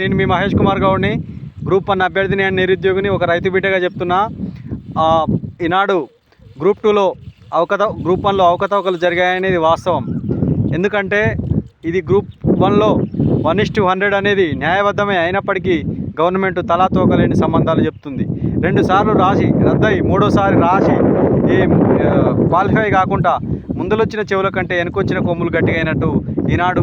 నేను మీ మహేష్ కుమార్ గౌడ్ని group one అభ్యర్థిని అండ్ నిరుద్యోగిని ఒక రైతు బిడ్డగా చెప్తున్నా. ఈనాడు గ్రూప్ టూలో అవకత గ్రూప్ వన్లో అవకతవకలు జరిగాయనేది వాస్తవం. ఎందుకంటే ఇది గ్రూప్ వన్లో వన్ ఇస్ టూ హండ్రెడ్ అనేది న్యాయబద్ధమే అయినప్పటికీ గవర్నమెంట్ తలాతోకలేని సంబంధాలు చెప్తుంది. రెండు సార్లు రాసి రద్దయి మూడోసారి రాసి ఈ క్వాలిఫై కాకుండా ముందులొచ్చిన చెవుల కంటే వెనుకొచ్చిన కొమ్ములు గట్టిగా అయినట్టు ఈనాడు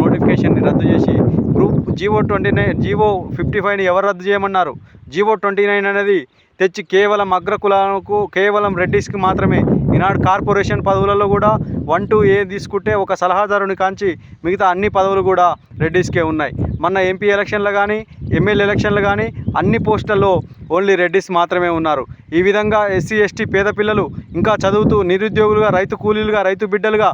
నోటిఫికేషన్ని రద్దు చేసి group GO twenty nine GO fifty ఫైవ్ని ఎవరు రద్దు చేయమన్నారు? జీవో ట్వంటీ నైన్ అనేది తెచ్చి కేవలం అగ్రకులాలకు కేవలం రెడ్డిస్కి మాత్రమే. ఈనాడు కార్పొరేషన్ పదవులలో కూడా వన్ టూ ఏ తీసుకుంటే ఒక సలహాదారుని కాంచి మిగతా అన్ని పదవులు కూడా రెడ్డిస్కే ఉన్నాయి. మొన్న ఎంపీ ఎలక్షన్లు కానీ ఎమ్మెల్యే ఎలక్షన్లు కానీ అన్ని పోస్టుల్లో ఓన్లీ రెడ్డిస్ మాత్రమే ఉన్నారు. ఈ విధంగా ఎస్సీ ఎస్టీ పేద పిల్లలు ఇంకా చదువుతూ నిరుద్యోగులుగా రైతు కూలీలుగా రైతు బిడ్డలుగా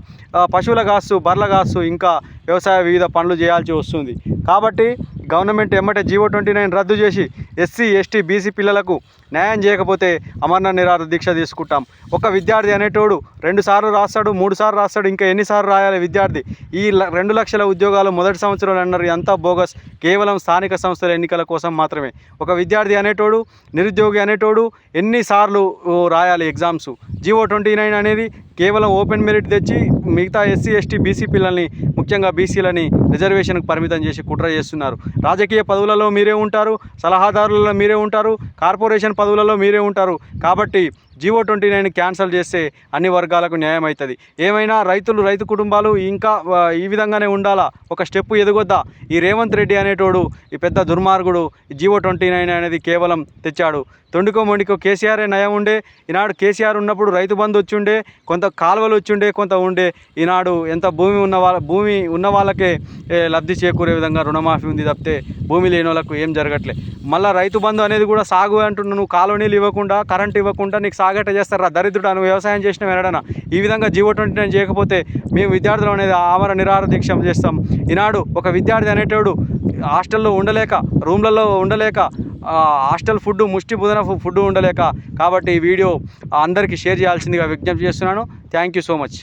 పశువుల కాస్తూ బర్ల కాస్తూ ఇంకా వ్యవసాయ వివిధ పనులు చేయాల్సి వస్తుంది. కాబట్టి గవర్నమెంట్ ఎమ్మటే జీవో ట్వంటీ నైన్ రద్దు చేసి ఎస్సీ ఎస్టీ బీసీ పిల్లలకు న్యాయం చేయకపోతే అమరణ నిరాహార దీక్ష తీసుకుంటాం. ఒక విద్యార్థి అనేటోడు రెండు సార్లు రాస్తాడు మూడు సార్లు రాస్తాడు ఇంకా ఎన్నిసార్లు రాయాలి విద్యార్థి? ఈ ల- రెండు లక్షల ఉద్యోగాలు మొదటి సంవత్సరం అన్నారు అంతా బోగస్? కేవలం స్థానిక సంస్థల ఎన్నికల కోసం మాత్రమే. ఒక విద్యార్థి అనేటోడు నిరుద్యోగి అనేటోడు ఎన్నిసార్లు రాయాలి ఎగ్జామ్స్? జీవో ట్వంటీ నైన్ అనేది కేవలం ఓపెన్ మెరిట్ తెచ్చి మిగతా ఎస్సీ ఎస్టీ బీసీ పిల్లల్ని ముఖ్యంగా బీసీలని రిజర్వేషన్కు పరిమితం చేసి కుట్ర చేస్తున్నారు. రాజకీయ పదవులలో మీరే ఉంటారు సలహాదారులలో మీరే ఉంటారు కార్పొరేషన్ పదవులలో మీరే ఉంటారు. కాబట్టి జీవో ట్వంటీ నైన్ క్యాన్సల్ చేస్తే అన్ని వర్గాలకు న్యాయం అవుతుంది. ఏమైనా రైతులు రైతు కుటుంబాలు ఇంకా ఈ విధంగానే ఉండాలా? ఒక స్టెప్ ఎదుగొద్దా? ఈ రేవంత్ రెడ్డి అనేటోడు ఈ పెద్ద దుర్మార్గుడు జీవో ట్వంటీ నైన్ అనేది కేవలం తెచ్చాడు. తొండికో మొండికో కేసీఆరే నయం ఉండే? ఈనాడు కేసీఆర్ ఉన్నప్పుడు రైతు బంధు వచ్చిండే కొంత కాలువలు వచ్చిండే కొంత ఉండే. ఈనాడు ఎంత భూమి ఉన్న వాళ్ళ భూమి ఉన్న వాళ్ళకే ఏ, లబ్ధి చేకూరే విధంగా రుణమాఫీ ఉంది తప్పితే భూమి లేని వాళ్ళకు ఏం జరగట్లే. మళ్ళీ రైతు బంధు అనేది కూడా సాగు అంటున్నావు నువ్వు కాలువ నీళ్ళు ఇవ్వకుండా కరెంట్ ఇవ్వకుండా నీకు సాగట చేస్తారా? దరిద్రుడా నువ్వు వ్యవసాయం చేసిన వెనడనా ఈ విధంగా జీవో ట్వంటీ నైన్ చేయకపోతే మేము విద్యార్థులు అనేది ఆమర నిరాహార దీక్ష చేస్తాం. ఈనాడు ఒక విద్యార్థి అనేటోడు హాస్టల్లో ఉండలేక రూమ్లలో ఉండలేక హాస్టల్ ఫుడ్ ముష్టి బుధన ఫుడ్ ఉండలేక. కాబట్టి ఈ వీడియో అందరికీ షేర్ చేయాల్సిందిగా విజ్ఞప్తి చేస్తున్నాను. Thank you so much.